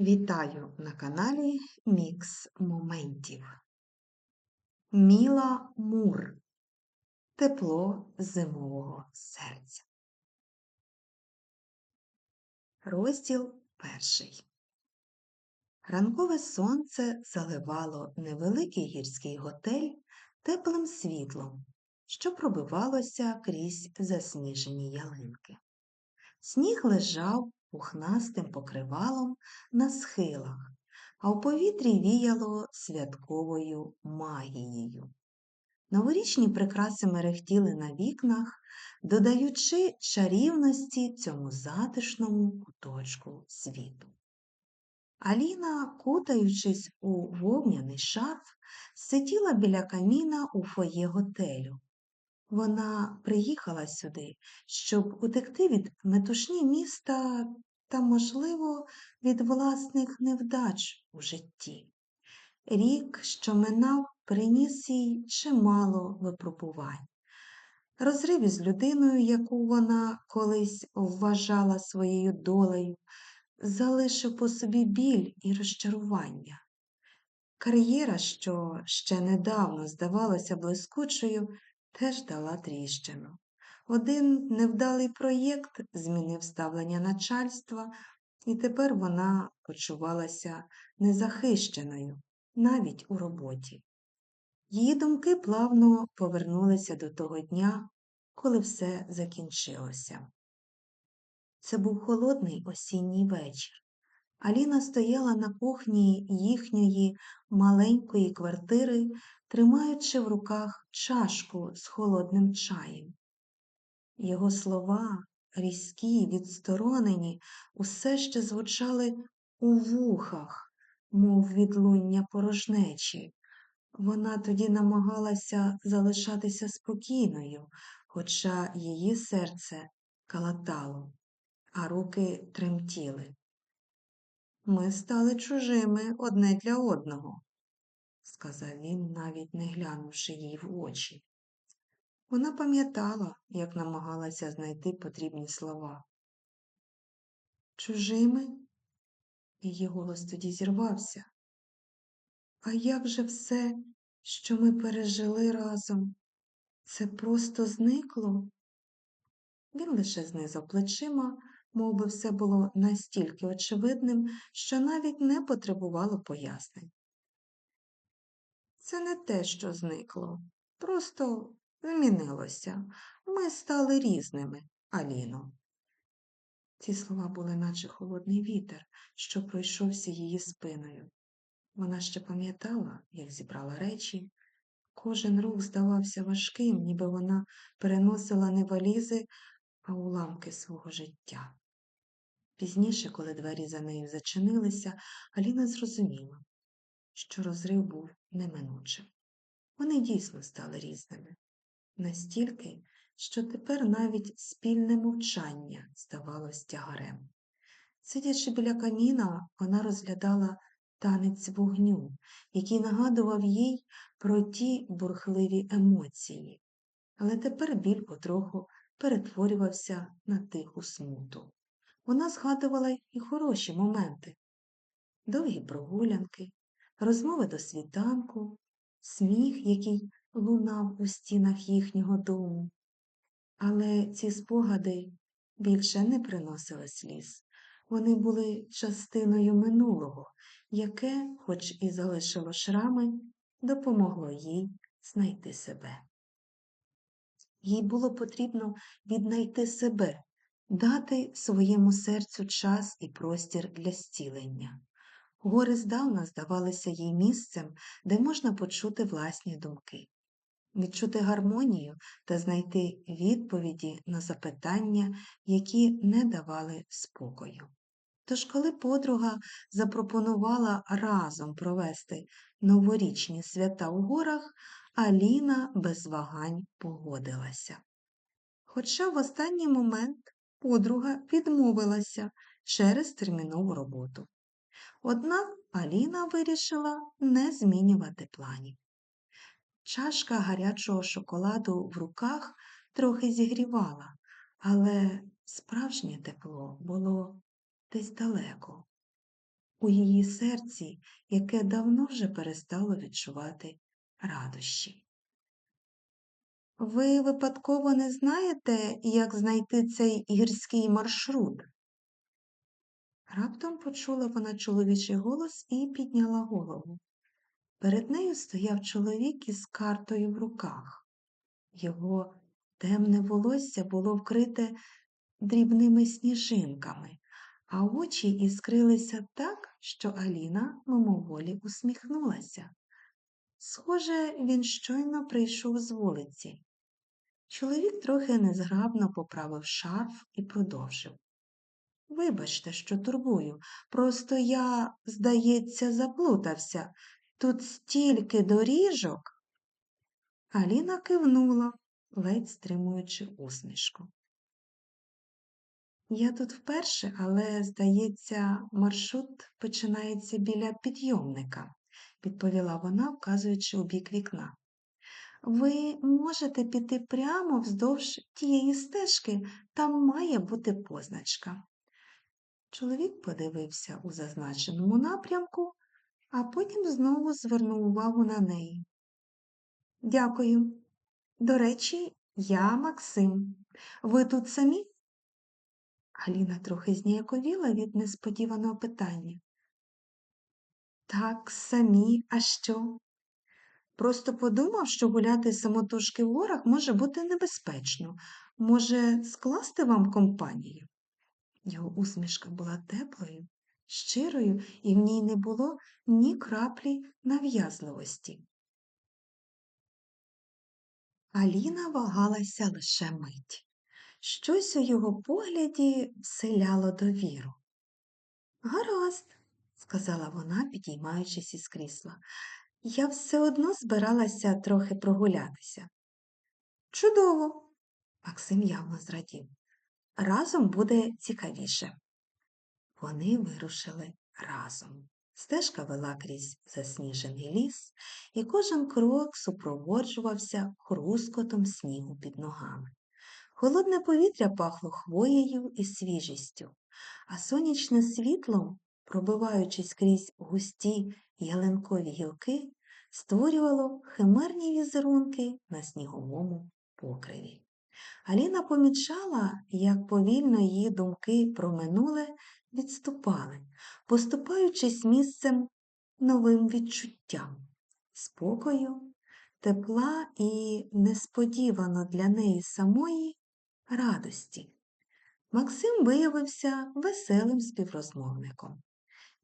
Вітаю на каналі Мікс Моментів. Міла Мур. Тепло зимового серця. Розділ перший. Ранкове сонце заливало невеликий гірський готель теплим світлом, що пробивалося крізь засніжені ялинки. Сніг лежав пухнастим покривалом на схилах, а в повітрі віяло святковою магією. Новорічні прикраси мерехтіли на вікнах, додаючи чарівності цьому затишному куточку світу. Аліна, кутаючись у вовняний шарф, сиділа біля каміна у фоє готелю. Вона приїхала сюди, щоб утекти від метушні міста та, можливо, від власних невдач у житті. Рік, що минав, приніс їй чимало випробувань. Розрив із людиною, яку вона колись вважала своєю долею, залишив по собі біль і розчарування. Кар'єра, що ще недавно здавалася блискучою, теж дала тріщину. Один невдалий проєкт змінив ставлення начальства, і тепер вона почувалася незахищеною навіть у роботі. Її думки плавно повернулися до того дня, коли все закінчилося. Це був холодний осінній вечір. Аліна стояла на кухні їхньої маленької квартири, тримаючи в руках чашку з холодним чаєм. Його слова, різкі, відсторонені, усе ще звучали у вухах, мов відлуння порожнечі. Вона тоді намагалася залишатися спокійною, хоча її серце калатало, а руки тремтіли. Ми стали чужими одне для одного, сказав він, навіть не глянувши їй в очі. Вона пам'ятала, як намагалася знайти потрібні слова. Чужими? Її голос тоді зірвався. А як же все, що ми пережили разом? Це просто зникло? Він лише знизав плечима, мов би все було настільки очевидним, що навіть не потребувало пояснень. Це не те, що зникло, просто змінилося. Ми стали різними, Аліно. Ці слова були, наче холодний вітер, що пройшовся її спиною. Вона ще пам'ятала, як зібрала речі. Кожен рух здавався важким, ніби вона переносила не валізи, а уламки свого життя. Пізніше, коли двері за нею зачинилися, Аліна зрозуміла, що розрив був неминучим. Вони дійсно стали різними, настільки, що тепер навіть спільне мовчання здавалось тягарем. Сидячи біля каміна, вона розглядала танець вогню, який нагадував їй про ті бурхливі емоції, але тепер біль потроху перетворювався на тиху смуту. Вона згадувала і хороші моменти, довгі прогулянки, розмови до світанку, сміх, який лунав у стінах їхнього дому. Але ці спогади більше не приносили сліз. Вони були частиною минулого, яке, хоч і залишило шрами, допомогло їй знайти себе. Їй було потрібно віднайти себе, дати своєму серцю час і простір для зцілення. Гори здавна здавалися їй місцем, де можна почути власні думки, відчути гармонію та знайти відповіді на запитання, які не давали спокою. Тож, коли подруга запропонувала разом провести новорічні свята у горах, Аліна без вагань погодилася. Хоча в останній момент подруга відмовилася через термінову роботу. Однак Аліна вирішила не змінювати планів. Чашка гарячого шоколаду в руках трохи зігрівала, але справжнє тепло було десь далеко. у її серці, яке давно вже перестало відчувати радощі. Ви випадково не знаєте, як знайти цей гірський маршрут? Раптом почула вона чоловічий голос і підняла голову. Перед нею стояв чоловік із картою в руках. Його темне волосся було вкрите дрібними сніжинками, а очі іскрилися так, що Аліна мимоволі усміхнулася. Схоже, він щойно прийшов з вулиці. Чоловік трохи незграбно поправив шарф і продовжив. Вибачте, що турбую, просто я, здається, заплутався. Тут стільки доріжок. Аліна кивнула, ледь стримуючи усмішку. Я тут вперше, але, здається, маршрут починається біля підйомника, відповіла вона, вказуючи у бік вікна. Ви можете піти прямо вздовж тієї стежки, там має бути позначка. Чоловік подивився у зазначеному напрямку, а потім знову звернув увагу на неї. Дякую. До речі, я Максим. Ви тут самі? Аліна трохи зніяковіла від несподіваного питання. Так, самі, а що? Просто подумав, що гуляти самотужки в горах може бути небезпечно. Може, скласти вам компанію? Його усмішка була теплою, щирою, і в ній не було ні краплі нав'язливості. Аліна вагалася лише мить. Щось у його погляді вселяло довіру. Гаразд, сказала вона, підіймаючись із крісла, я все одно збиралася трохи прогулятися. Чудово, Максим явно зрадів. Разом буде цікавіше. Вони вирушили разом. Стежка вела крізь засніжений ліс, і кожен крок супроводжувався хрускотом снігу під ногами. Холодне повітря пахло хвоєю і свіжістю, а сонячне світло, пробиваючись крізь густі ялинкові гілки, створювало химерні візерунки на сніговому покриві. Аліна помічала, як повільно її думки про минуле відступали, поступаючись місцем новим відчуттям, спокою, тепла і несподівано для неї самої радості. Максим виявився веселим співрозмовником.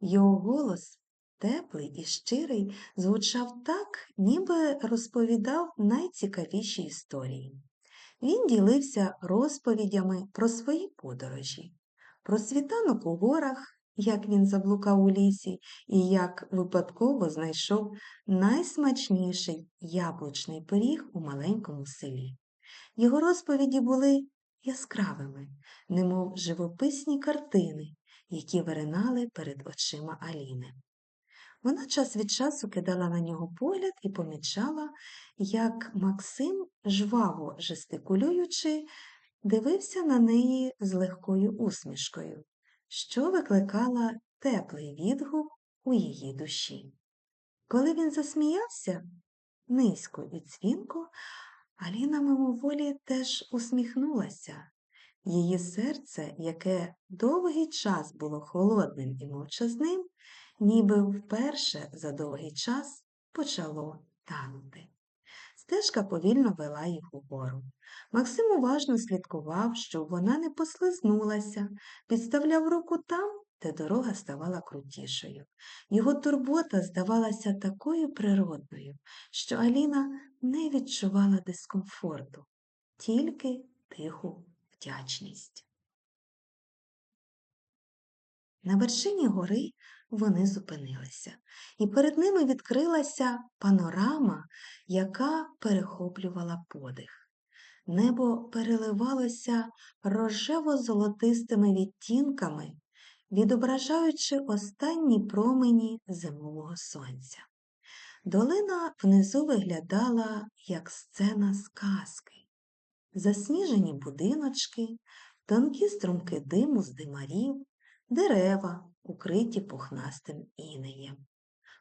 Його голос, теплий і щирий, звучав так, ніби розповідав найцікавіші історії. Він ділився розповідями про свої подорожі, про світанок у горах, як він заблукав у лісі і як випадково знайшов найсмачніший яблучний пиріг у маленькому селі. Його розповіді були яскравими, немов живописні картини, які виринали перед очима Аліни. Вона час від часу кидала на нього погляд і помічала, як Максим, жваво жестикулюючи, дивився на неї з легкою усмішкою, що викликала теплий відгук у її душі. Коли він засміявся низько і дзвінко, Аліна мимоволі теж усміхнулася. Її серце, яке довгий час було холодним і мовчазним, ніби вперше за довгий час почало танути. Стежка повільно вела їх угору. Максим уважно слідкував, щоб вона не послизнулася, підставляв руку там, де дорога ставала крутішою. Його турбота здавалася такою природною, що Аліна не відчувала дискомфорту, тільки тиху вдячність. На вершині гори вони зупинилися, і перед ними відкрилася панорама, яка перехоплювала подих. Небо переливалося рожево-золотистими відтінками, відображаючи останні промені зимового сонця. Долина внизу виглядала, як сцена сказки, засніжені будиночки, тонкі струмки диму з димарів, дерева, укриті пухнастим інеєм.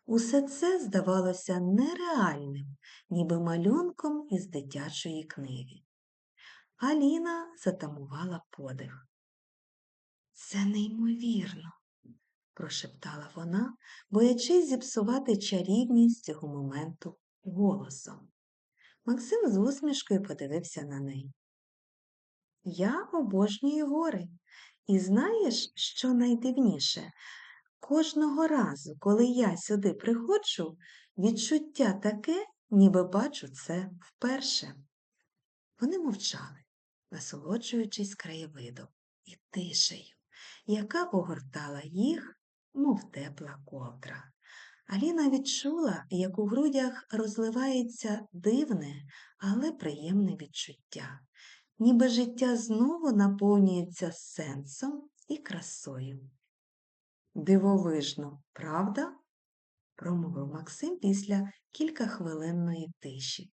Усе це здавалося нереальним, ніби малюнком із дитячої книги. Аліна затамувала подих. Це неймовірно, прошептала вона, боячись зіпсувати чарівність цього моменту голосом. Максим з усмішкою подивився на неї. Я обожнюю гори. І знаєш, що найдивніше? Кожного разу, коли я сюди приходжу, відчуття таке, ніби бачу це вперше. Вони мовчали, насолоджуючись краєвидом і тишею, яка огортала їх, мов тепла ковдра. Аліна відчула, як у грудях розливається дивне, але приємне відчуття, ніби життя знову наповнюється сенсом і красою. Дивовижно, правда? промовив Максим після кількахвилинної тиші.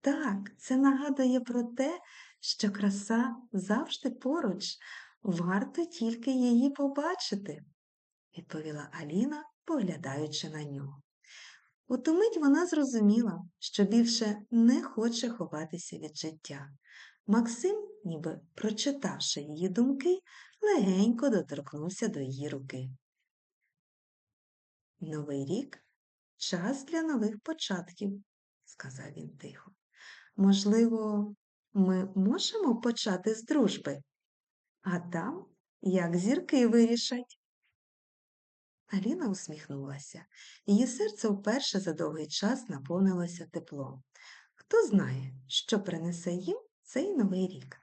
Так, це нагадує про те, що краса завжди поруч, варто тільки її побачити, відповіла Аліна, поглядаючи на нього. У ту мить вона зрозуміла, що більше не хоче ховатися від життя. Максим, ніби прочитавши її думки, легенько доторкнувся до її руки. Новий рік час для нових початків, сказав він тихо. Можливо, ми можемо почати з дружби, а там як зірки вирішать. Аліна усміхнулася. Її серце вперше за довгий час наповнилося теплом. Хто знає, що принесе їм цей новий рік,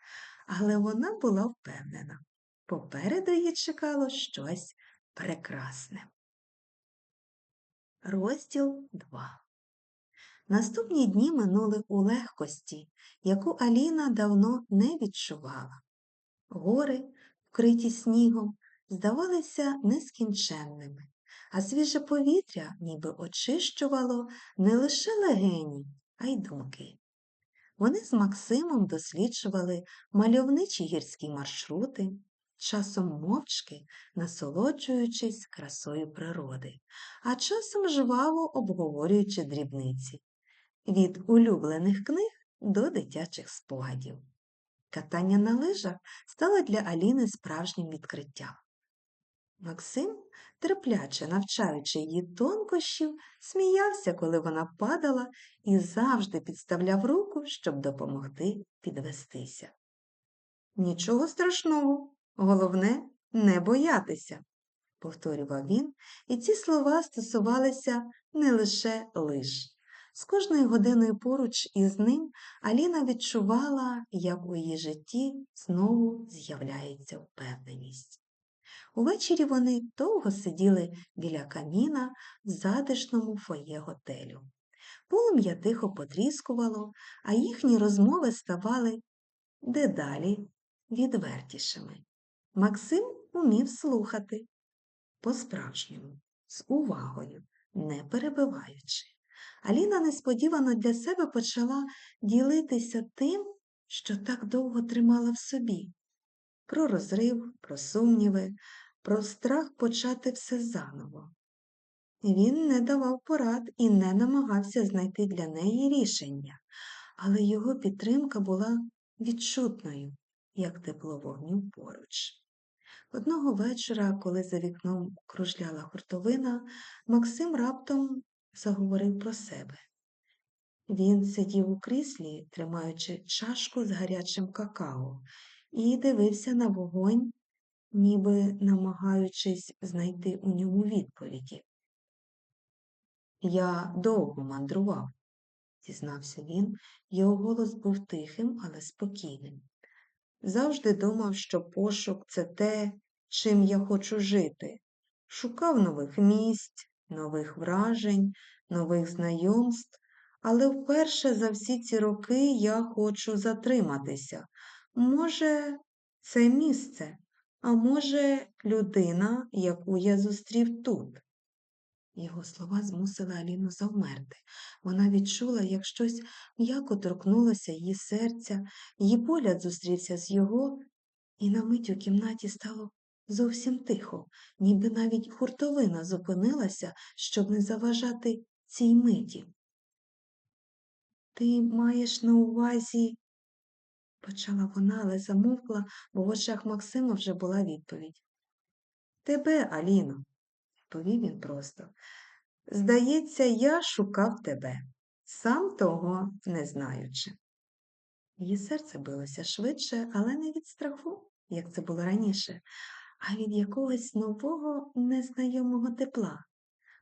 але вона була впевнена. Попереду її чекало щось прекрасне. Розділ 2 Наступні дні минули у легкості, яку Аліна давно не відчувала. Гори, вкриті снігом, здавалися нескінченними, а свіже повітря ніби очищувало не лише легені, а й думки. Вони з Максимом досліджували мальовничі гірські маршрути, часом мовчки насолоджуючись красою природи, а часом жваво обговорюючи дрібниці від улюблених книг до дитячих спогадів. Катання на лижах стало для Аліни справжнім відкриттям. Максим, терпляче навчаючи її тонкощів, сміявся, коли вона падала, і завжди підставляв руку, щоб допомогти підвестися. Нічого страшного, головне не боятися, повторював він, і ці слова стосувалися не лише лиш. З кожною годиною поруч із ним Аліна відчувала, як у її житті знову з'являється впевненість. Увечері вони довго сиділи біля каміна в затишному фоє готелю. Полум'я тихо потріскувало, а їхні розмови ставали дедалі відвертішими. Максим умів слухати по-справжньому, з увагою, не перебиваючи. Аліна несподівано для себе почала ділитися тим, що так довго тримала в собі. Про розрив, про сумніви, про страх почати все заново. Він не давав порад і не намагався знайти для неї рішення, але його підтримка була відчутною, як тепло вогню поруч. Одного вечора, коли за вікном кружляла хуртовина, Максим раптом заговорив про себе. Він сидів у кріслі, тримаючи чашку з гарячим какао, і дивився на вогонь, ніби намагаючись знайти у ньому відповіді. Я довго мандрував, зізнався він, його голос був тихим, але спокійним. Завжди думав, що пошук це те, чим я хочу жити. Шукав нових місць, нових вражень, нових знайомств, але вперше за всі ці роки я хочу затриматися. Може, це місце, а може, людина, яку я зустрів тут. Його слова змусили Аліну завмерти. Вона відчула, як щось м'яко торкнулося її серця, її погляд зустрівся з його, і на мить у кімнаті стало зовсім тихо, ніби навіть хуртовина зупинилася, щоб не заважати цій миті. Ти маєш на увазі, почала вона, але замовкла, бо в очах Максима вже була відповідь. Тебе, Аліно, відповів він просто. Здається, я шукав тебе, сам того не знаючи. Її серце билося швидше, але не від страху, як це було раніше, а від якогось нового незнайомого тепла.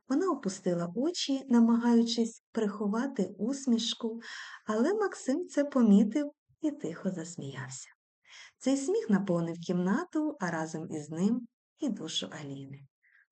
Вона опустила очі, намагаючись приховати усмішку, але Максим це помітив і тихо засміявся. Цей сміх наповнив кімнату, а разом із ним і душу Аліни.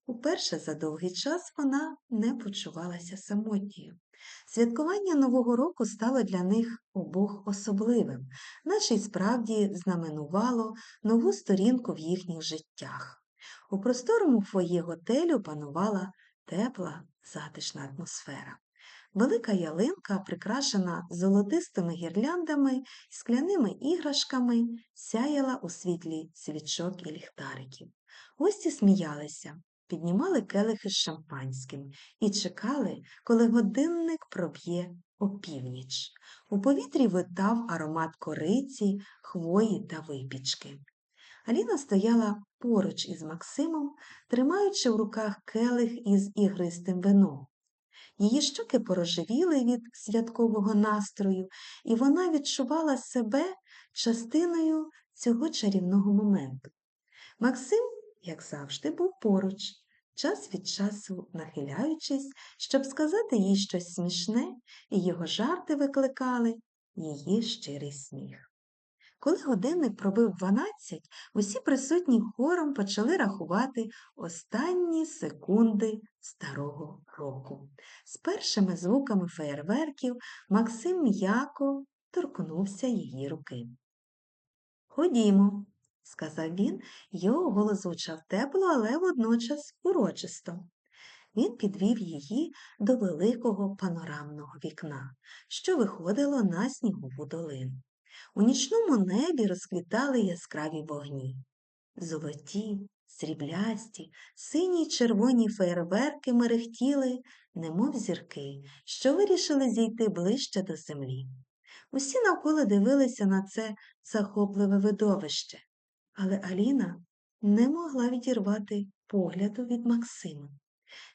Уперше за довгий час вона не почувалася самотньою. Святкування Нового року стало для них обох особливим, наче й справді знаменувало нову сторінку в їхніх життях. У просторому фоє готелю панувала тепла, затишна атмосфера. Велика ялинка, прикрашена золотистими гірляндами скляними іграшками, сяяла у світлі свічок і ліхтариків. Гості сміялися, піднімали келихи з шампанським і чекали, коли годинник проб'є опівніч. У повітрі витав аромат кориці, хвої та випічки. Аліна стояла поруч із Максимом, тримаючи в руках келих із ігристим вином. Її щоки порожевіли від святкового настрою, і вона відчувала себе частиною цього чарівного моменту. Максим, як завжди, був поруч, час від часу нахиляючись, щоб сказати їй щось смішне, і його жарти викликали її щирий сміх. Коли годинник пробив дванадцять, усі присутні хором почали рахувати останні секунди старого року. З першими звуками феєрверків Максим м'яко торкнувся її руки. Ходімо, сказав він, його голос звучав тепло, але водночас урочисто. Він підвів її до великого панорамного вікна, що виходило на снігову долину. У нічному небі розквітали яскраві вогні. Золоті, сріблясті, сині й червоні феєрверки мерехтіли, немов зірки, що вирішили зійти ближче до землі. Усі навколо дивилися на це захопливе видовище, але Аліна не могла відірвати погляду від Максима.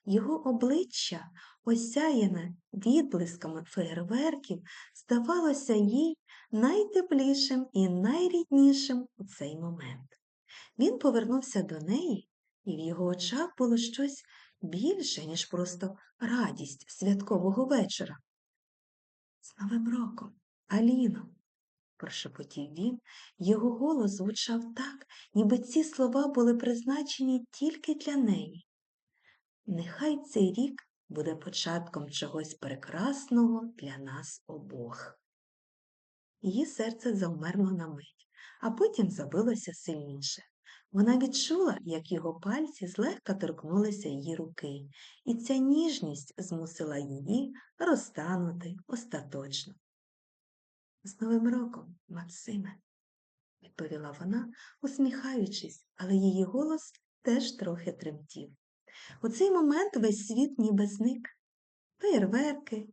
Його обличчя, осяяне відблисками феєрверків, здавалося їй найтеплішим і найріднішим у цей момент. Він повернувся до неї, і в його очах було щось більше, ніж просто радість святкового вечора. З Новим роком, Аліно, прошепотів він, його голос звучав так, ніби ці слова були призначені тільки для неї. Нехай цей рік буде початком чогось прекрасного для нас обох. Її серце завмерло на мить, а потім забилося сильніше. Вона відчула, як його пальці злегка торкнулися її руки, і ця ніжність змусила її розтанути остаточно. З Новим роком, Максиме, відповіла вона, усміхаючись, але її голос теж трохи тремтів. У цей момент весь світ ніби зник. Феєрверки,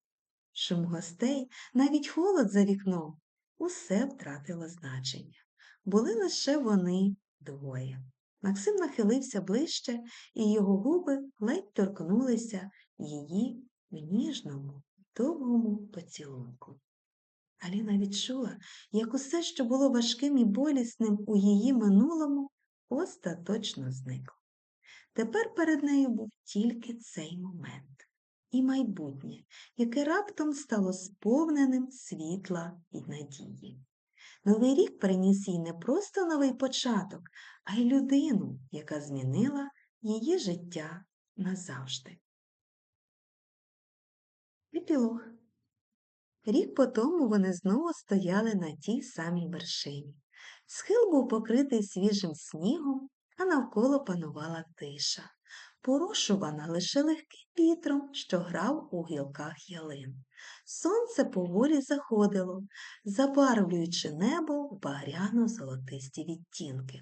шум гостей, навіть холод за вікном усе втратило значення. Були лише вони двоє. Максим нахилився ближче, і його губи ледь торкнулися її в ніжному, довгому поцілунку. Аліна відчула, як усе, що було важким і болісним у її минулому, остаточно зникло. Тепер перед нею був тільки цей момент і майбутнє, яке раптом стало сповненим світла і надії. Новий рік приніс їй не просто новий початок, а й людину, яка змінила її життя назавжди. Епілог Рік по тому вони знову стояли на тій самій вершині. Схил був покритий свіжим снігом, а навколо панувала тиша, порушувана лише легким вітром, що грав у гілках ялин. Сонце поволі заходило, забарвлюючи небо в багряно золотисті відтінки.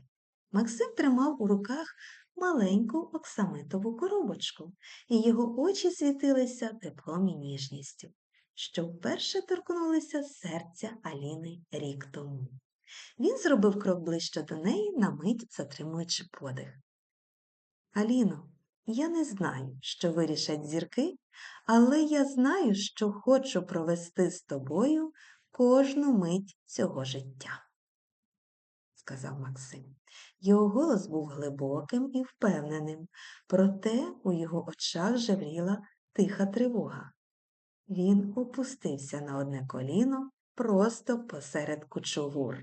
Максим тримав у руках маленьку оксамитову коробочку, і його очі світилися теплом і ніжністю, що вперше торкнулися серця Аліни рік тому. Він зробив крок ближче до неї, на мить затримуючи подих. Аліно, я не знаю, що вирішать зірки, але я знаю, що хочу провести з тобою кожну мить цього життя, сказав Максим. Його голос був глибоким і впевненим, проте у його очах жевріла тиха тривога. Він опустився на одне коліно просто посеред кучугур.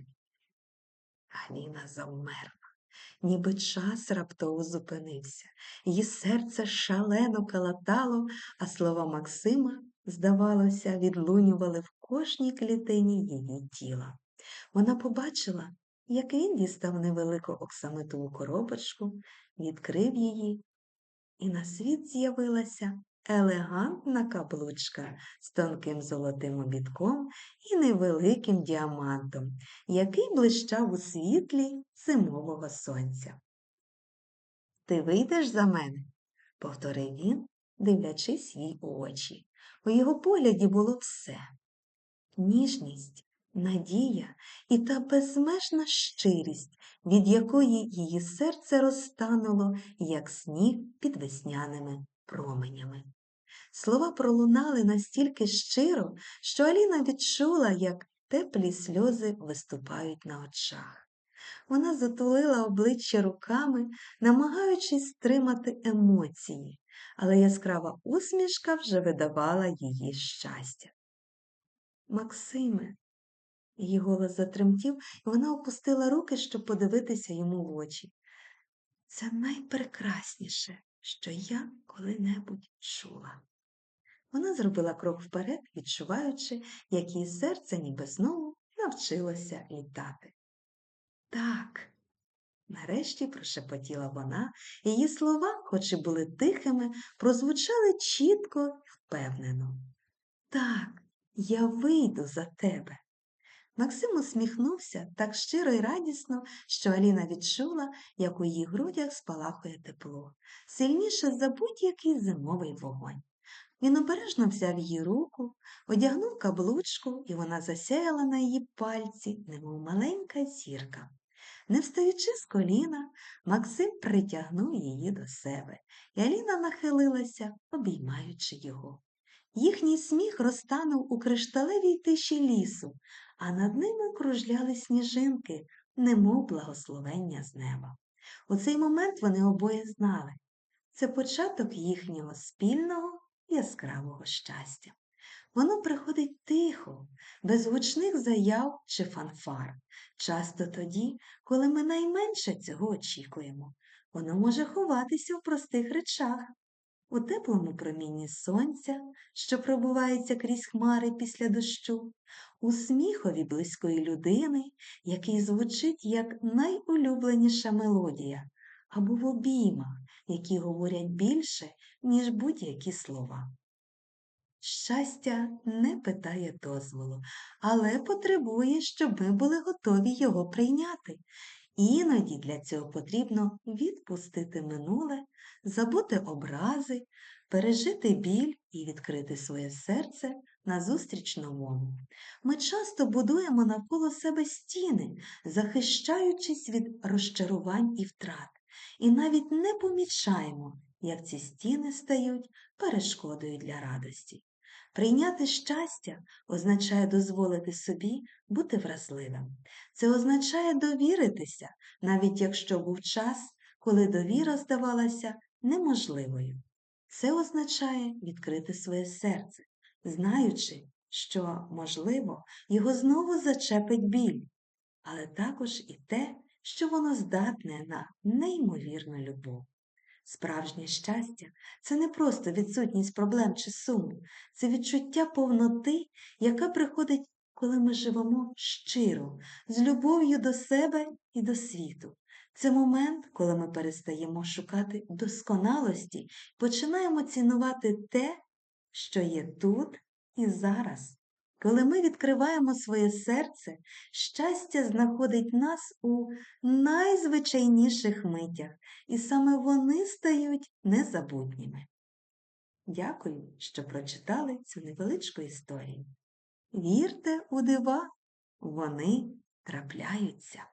Аліна завмерла, ніби час раптово зупинився. Її серце шалено калатало, а слова Максима, здавалося, відлунювали в кожній клітині її тіла. Вона побачила, як він дістав невелику оксамитову коробочку, відкрив її, і на світ з'явилася елегантна каблучка з тонким золотим обідком і невеликим діамантом, який блищав у світлі зимового сонця. Ти вийдеш за мене? повторив він, дивлячись їй у очі. У його погляді було все ніжність, надія і та безмежна щирість, від якої її серце розтануло, як сніг під весняними променями. Слова пролунали настільки щиро, що Аліна відчула, як теплі сльози виступають на очах. Вона затулила обличчя руками, намагаючись стримати емоції, але яскрава усмішка вже видавала її щастя. Максиме, її голос затремтів, і вона опустила руки, щоб подивитися йому в очі. Це найпрекрасніше, що я коли-небудь чула. Вона зробила крок вперед, відчуваючи, як її серце ніби знову навчилося літати. Так, нарешті прошепотіла вона, її слова, хоч і були тихими, прозвучали чітко й впевнено. Так, я вийду за тебе. Максим усміхнувся так щиро й радісно, що Аліна відчула, як у її грудях спалахує тепло, сильніше за будь-який зимовий вогонь. Він обережно взяв її руку, одягнув каблучку, і вона засяяла на її пальці, немов маленька зірка. Не встаючи з коліна, Максим притягнув її до себе, і Аліна нахилилася, обіймаючи його. Їхній сміх розтанув у кришталевій тиші лісу, а над ними кружляли сніжинки, немов благословення з неба. У цей момент вони обоє знали це початок їхнього спільного яскравого щастя. Воно приходить тихо, без гучних заяв чи фанфар, часто тоді, коли ми найменше цього очікуємо. Воно може ховатися в простих речах, у теплому промінні сонця, що пробувається крізь хмари після дощу, у сміхові близької людини, який звучить як найулюбленіша мелодія, або в обіймах, які говорять більше, ніж будь-які слова. Щастя не питає дозволу, але потребує, щоб ми були готові його прийняти. Іноді для цього потрібно відпустити минуле, забути образи, пережити біль і відкрити своє серце назустріч новому. Ми часто будуємо навколо себе стіни, захищаючись від розчарувань і втрат, і навіть не помічаємо, як ці стіни стають перешкодою для радості. Прийняти щастя означає дозволити собі бути вразливим. Це означає довіритися, навіть якщо був час, коли довіра здавалася неможливою. Це означає відкрити своє серце, знаючи, що, можливо, його знову зачепить біль, але також і те, що воно здатне на неймовірну любов. Справжнє щастя це не просто відсутність проблем чи суму, це відчуття повноти, яка приходить, коли ми живемо щиро, з любов'ю до себе і до світу. Це момент, коли ми перестаємо шукати досконалості починаємо цінувати те, що є тут і зараз. Коли ми відкриваємо своє серце, щастя знаходить нас у найзвичайніших митях, і саме вони стають незабутніми. Дякую, що прочитали цю невеличку історію. Вірте у дива, вони трапляються.